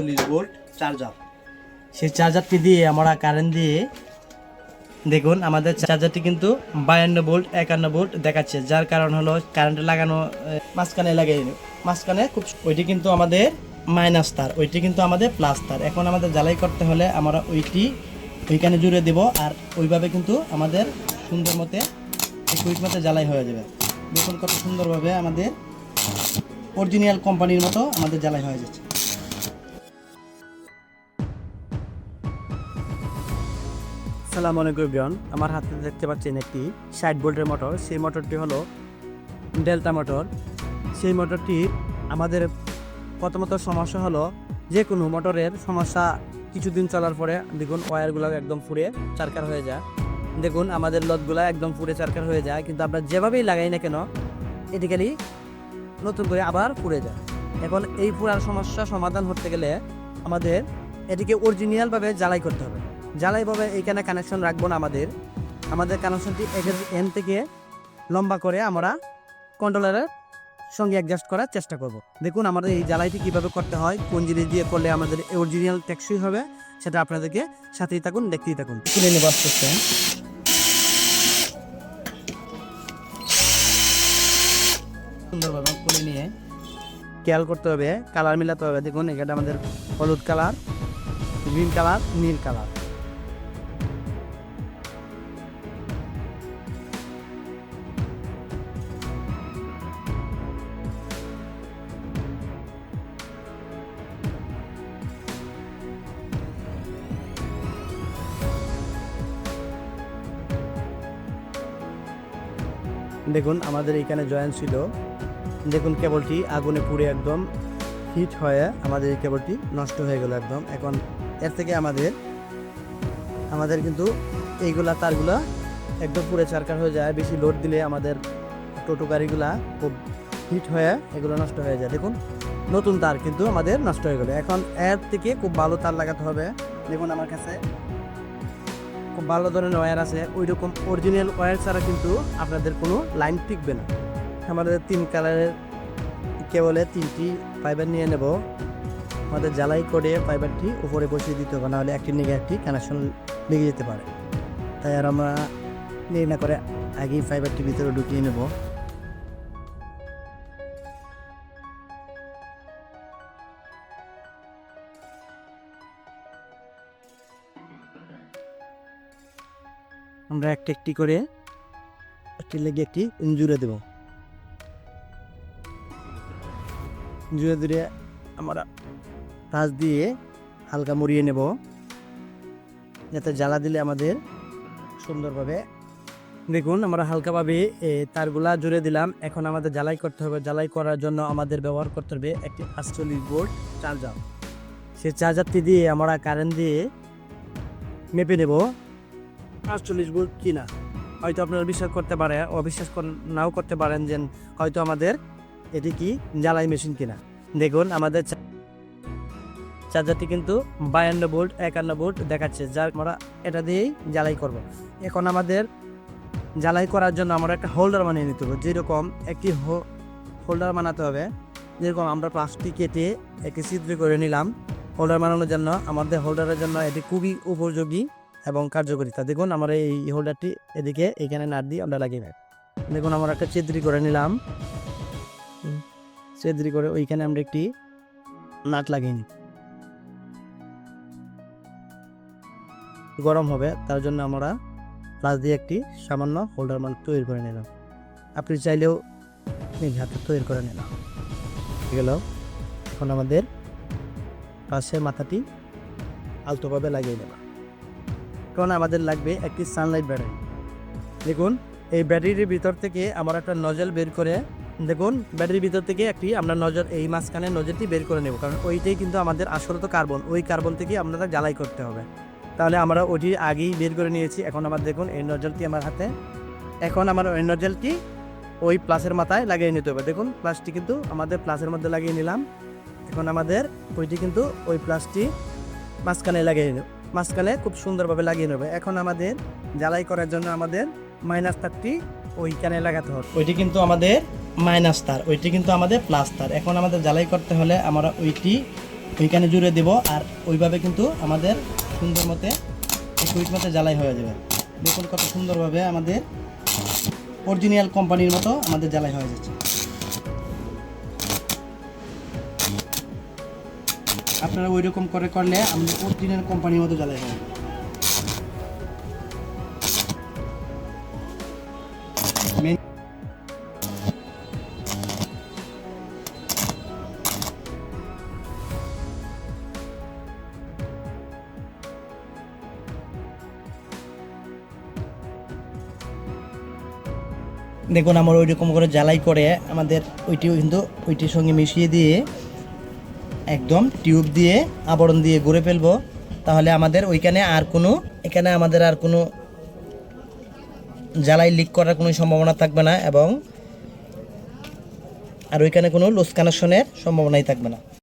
পাঁচচল্লিশ volt charger সেই চার্জারটি দিয়ে, আমরা কারেন্ট দিয়ে, দেখুন, আমাদের চার্জারটি কিন্তু বায়ান্ন ভোল্ট, একান্ন ভোল্ট দেখাচ্ছে। যার কারণ হলো কারেন্ট লাগানো মাঝখানে লাগাই মাঝখানে খুব ওইটি কিন্তু আমাদের মাইনাস তার ওইটি কিন্তু আমাদের প্লাস তার এখন আমাদের জ্বালাই করতে হলে আমরা ওইটি ওইখানে জুড়ে দেব আর ওইভাবে কিন্তু আমাদের সুন্দর মতে কুইক মতে জ্বালাই হয়ে যাবে। দেখুন কত সুন্দরভাবে আমাদের অরিজিনাল কোম্পানির মতো আমাদের জ্বালাই হয়ে যাচ্ছে। সালাম আলাইকুম বিয়ন আমার হাতে দেখতে পাচ্ছেন একটি ষাট ভোল্টের মোটর সেই মোটরটি হলো ডেল্টা মোটর সেই মোটরটি আমাদের প্রথমত সমস্যা হলো যে কোনো মোটরের সমস্যা কিছুদিন চলার পরে দেখুন ওয়্যারগুলো একদম ফুরে চারকার হয়ে যায়। দেখুন আমাদের লতগুলো একদম ফুরে চারকার হয়ে যায়, কিন্তু আমরা যেভাবেই লাগাই না কেন এটিক্যালি নতুন করে আবার পুড়ে যায়। এখন এই পুরার সমস্যা সমাধান করতে গেলে আমাদের এটিকে অরিজিনালভাবে জ্বালাই করতে হবে। জ্বালাইভাবে এইখানে কানেকশন রাখব না আমাদের। আমাদের কানেকশনটি এন থেকে লম্বা করে আমরা কন্ট্রোলারের সঙ্গে অ্যাডজাস্ট করার চেষ্টা করব। দেখুন, আমাদের এই জ্বালাইটি কীভাবে করতে হয়, কোন জিনিস দিয়ে করলে আমাদের অরিজিনাল টেকসই হবে, সেটা আপনাদেরকে সাথেই থাকুন, দেখতেই থাকুন। তুলে নেব আস্তে সুন্দরভাবে খুলে নিয়ে খেয়াল করতে হবে কালার মিলাতে হবে। দেখুন এখানে আমাদের হলুদ কালার গ্রিন কালার নীল কালার দেখুন, আমাদের এখানে জয়েন্ট ছিল। দেখুন, কেবলটি আগুনে পুড়ে একদম হিট হয়ে আমাদের এই কেবলটি নষ্ট হয়ে গেল একদম। এখন এর থেকে আমাদের আমাদের কিন্তু এইগুলা তারগুলা একদম পুড়ে চারকার হয়ে যায়। বেশি লোড দিলে আমাদের টোটো গাড়িগুলা খুব হিট হয়ে এগুলো নষ্ট হয়ে যায়। দেখুন, নতুন তার কিন্তু আমাদের নষ্ট হয়ে গেলো। এখন এর থেকে খুব ভালো তার লাগাতে হবে। দেখুন, আমার কাছে খুব ভালো ধরনের ওয়্যার আছে। ওই রকম অরিজিনাল ওয়্যার ছাড়া কিন্তু আপনাদের কোনো লাইন টিকবে না। আমাদের তিন কালারের কেবলে তিনটি ফাইবার নিয়ে নেব। আমাদের জ্বালাই করে ফাইবারটি উপরে বসিয়ে দিতে হবে, নাহলে একটি নিগে একটি কানেকশন লেগে যেতে পারে। তাই আর আমরা দেরি না করে আগেই ফাইবারটি ভিতরে ঢুকিয়ে নেব। আমরা একটি একটি করে একটি লেগে একটি জুড়ে দেব। জুড়ে জুড়ে আমরা কাজ দিয়ে হালকা মুড়িয়ে নেব। যাতে জ্বালা দিলে আমাদের সুন্দরভাবে দেখুন, আমরা হালকাভাবে তারগুলা জুড়ে দিলাম। এখন আমাদের জ্বালাই করতে হবে। জ্বালাই করার জন্য আমাদের ব্যবহার করতে হবে একটি আটচল্লিশ বোর্ড চার্জার। সেই চার্জারটি দিয়ে আমরা কারেন্ট দিয়ে মেপে নেব। পাঁচচল্লিশ ভোল্ট কিনা? হয়তো আপনারা বিশ্বাস করতে পারে, অবিশ্বাস নাও করতে পারেন যে হয়তো আমাদের এটি কি জ্বালাই মেশিন কিনা। দেখুন, আমাদের চার্জারটি কিন্তু বায়ান্ন ভোল্ট একান্ন ভোল্ট দেখাচ্ছে, যা আমরা এটা দিয়েই জ্বালাই করব। এখন আমাদের জ্বালাই করার জন্য আমরা একটা হোল্ডার বানিয়ে নিতে হবে, যেরকম একটি হোল্ডার বানাতে হবে। যেরকম আমরা প্লাস্টিক কেটে একটি ছিদ্র করে নিলাম, হোল্ডার বানানোর জন্য আমাদের হোল্ডারের জন্য এটি খুবই উপযোগী। এবং কার্যকরিতা। দেখুন, আমার এই হোল্ডারটি এদিকে, এখানে নাট দিয়ে আমরা লাগিয়ে নেব। দেখুন, আমরা একটা ছিদ্রি করে নিলাম। ছিদ্রি করে ওইখানে আমরা একটি নাট লাগিয়ে নিই। গরম হবে, তার জন্য আমরা প্লাস দিয়ে একটি সামান্য হোল্ডার মান তৈরি করে নিলাম। আপনি চাইলেও নিজ হাতে তৈরি করে নিলাম। গেল। এখন আমাদের পাশের মাথাটি আলতোভাবে লাগিয়ে নেব। কারণ আমাদের লাগবে একটি সানলাইট ব্যাটারি দেখুন, এই ব্যাটারির ভিতর থেকে আমরা একটা নজল বের করে, দেখুন ব্যাটারির ভিতর থেকে একটি আমরা নজর এই মাঝখানে নজরটি বের করে নেব, কারণ ওইটাই কিন্তু আমাদের আসলে তো কার্বন ওই কার্বন থেকে আপনারা জ্বালাই করতে হবে। তাহলে আমরা ওইটি আগেই বের করে নিয়েছি, এখন আমার দেখুন এই নজলটি আমার হাতে। এখন আমার ওই নজলটি ওই প্লাসের মাথায় লাগিয়ে নিতে হবে। দেখুন প্লাসটি কিন্তু আমাদের প্লাসের মধ্যে লাগিয়ে নিলাম। এখন আমাদের ওইটি কিন্তু ওই প্লাসটি মাঝখানে লাগিয়ে নেব মাঝখানে খুব সুন্দরভাবে লাগিয়ে নেবে। এখন আমাদের জ্বালাই করার জন্য আমাদের মাইনাস তারটি ওইখানে লাগাতে হবে। ওইটি কিন্তু আমাদের মাইনাস তার ওইটি কিন্তু আমাদের প্লাস তার এখন আমাদের জ্বালাই করতে হলে আমরা ওইটি ওইখানে জুড়ে দেব আর ওইভাবে কিন্তু আমাদের সুন্দর মতে কুইট মতে জ্বালাই হয়ে যাবে। দেখুন কত সুন্দরভাবে আমাদের অরিজিনাল কোম্পানির মতো আমাদের জ্বালাই হয়ে যাচ্ছে। আপনারা ওই রকম করে করলে আমাদের অরিজিনাল কোম্পানির মতো জ্বালাই হবে। দেখুন, আমার ওই রকম করে জ্বালাই করে আমাদের ওইটিও কিন্তু ওইটির সঙ্গে মিশিয়ে দিয়ে একদম টিউব দিয়ে আবরণ দিয়ে গড়ে ফেলব। তাহলে আমাদের ওইখানে আর কোনো, এখানে আমাদের আর কোনো জ্বালাই লিক করার কোনো সম্ভাবনা থাকবে না এবং আর ওইখানে কোনো লোস কানেকশনের সম্ভাবনাই থাকবে না।